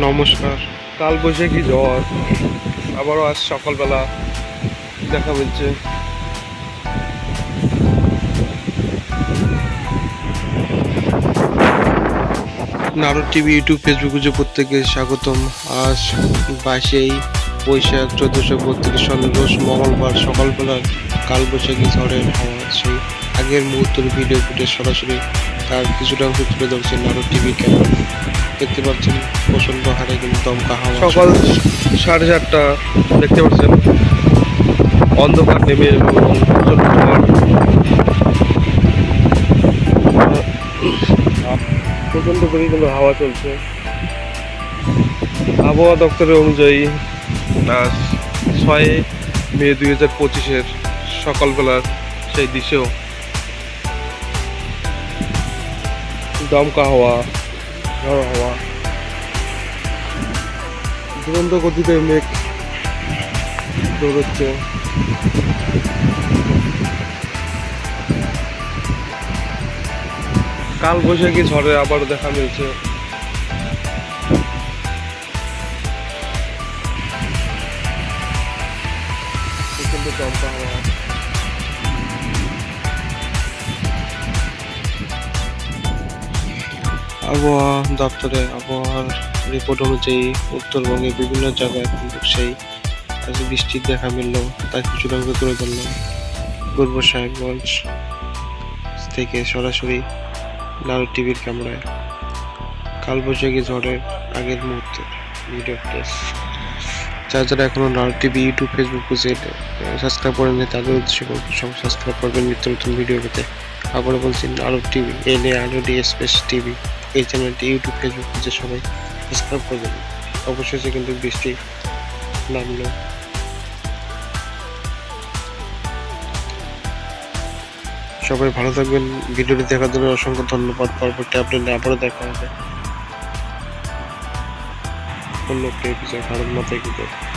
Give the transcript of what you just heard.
নমস্কার। কাল বৈশাখী ঝড় আবারও আজ সকালবেলা দেখা মিলছে। নারদ টিভি, ইউটিউব, ফেসবুক যে প্রত্যেকে স্বাগতম। আজ বাইশেই বৈশাখ, চোদ্দশো বত্রিশ সন রোজ মঙ্গলবার সকালবেলার কাল কালবৈশাখী ঝড়ের হাওয়া। সেই আগের মুহূর্তের ভিডিও ফুটেজ সরাসরি তার কিছুটা অংশ তুলে ধরছে নারদ টিভি ক্যামেরা দেখতে পাচ্ছেন প্রচণ্ড হারে কিন্তু দমকা হাওয়া সকাল সাড়ে চারটা দেখতে পাচ্ছেন। অন্ধকার নেমে এবং প্রচণ্ড পরিমাণে হাওয়া চলছে। আবহাওয়া দপ্তরের অনুযায়ী ছয় মে দুই হাজার পঁচিশের সকালবেলার সেই দৃশ্যেও দমকা হাওয়া ঝড় হাওয়া দুরন্ত গতিতে মেঘ দৌড়চ্ছে। কাল বৈশাখী ঝড়ে আবারও দেখা মিলছে। প্রচণ্ড দমকা হাওয়া আবহাওয়া দপ্তরে আবহাওয়ার রিপোর্ট অনুযায়ী উত্তরবঙ্গে বিভিন্ন জায়গায় কিন্তু সেই আজ বৃষ্টির দেখা মিলল তার কিছুটা অংশ তুলে ধরলাম পূর্ব সাহেবগঞ্জ থেকে সরাসরি লাল টিভির ক্যামেরায় কালবৈশাখী ঝড়ের আগের মুহূর্তে ভিডিও ফুটেজ যারা যারা এখনও লাল টিভি, ইউটিউব ফেসবুক পেজে সাবস্ক্রাইব করেন তাদের উদ্দেশ্যে সাবস্ক্রাইব করবেন। নিত্য নতুন ভিডিও পেতে। আবারও বলছি আলো টিভি, এল এ আলো ডি টিভি। এই চ্যানেলটি ইউটিউব, ফেসবুক পেজে সবাই সাবস্ক্রাইব করবেন অবশেষে কিন্তু বৃষ্টি নামলো। সবাই ভালো থাকবেন। ভিডিওটি দেখার জন্য অসংখ্য ধন্যবাদ। পরবর্তী আপডেটে আবারও দেখা হবে। অন্য একটি এপিসোড ভারত মাতায় কি জয়।